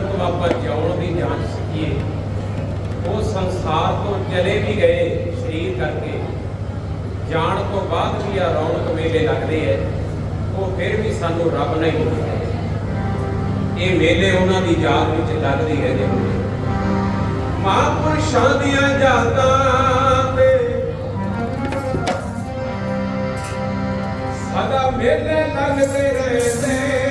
ਜੀਵਨ ਤੋਂ ਜਿਉਣ ਦੀ ਜਾਂਚ ਸਿੱਖੀਏ। ਉਹ ਸੰਸਾਰ ਤੋਂ ਚਲੇ ਵੀ ਗਏ ਸਰੀਰ ਕਰਕੇ। ਜਾਣ ਤੋਂ ਬਾਅਦ ਵੀ ਆ ਰੌਣਕ ਮੇਲੇ ਲੱਗਦੇ ਐ। ਉਹ ਫਿਰ ਵੀ ਸਾਨੂੰ ਰੱਬ ਨਹੀਂ ਮਿਲਦਾ ਇਹ ਮੇਲੇ ਉਹਨਾਂ ਦੀ ਯਾਦ ਵਿੱਚ ਲੱਗਦੀ ਹੈ ਹੁੰਦੇ ਮਹਾਂਪੁਰਸ਼ਾਂ ਦੀਆਂ ਯਾਦਾਂ ਤੇ ਸਦਾ ਮੇਲੇ ਲੱਗਦੇ ਰਹਿੰਦੇ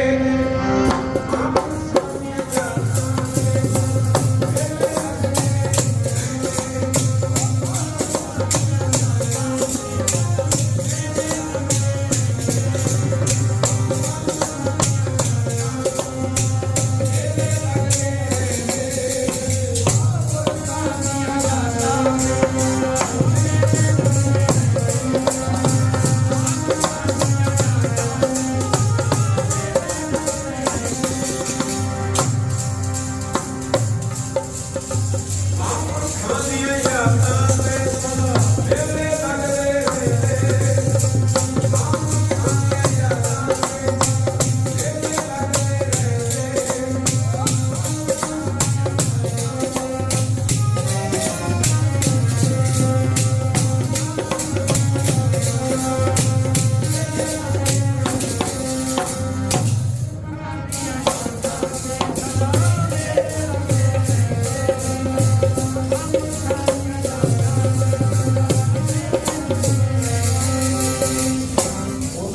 Money I got.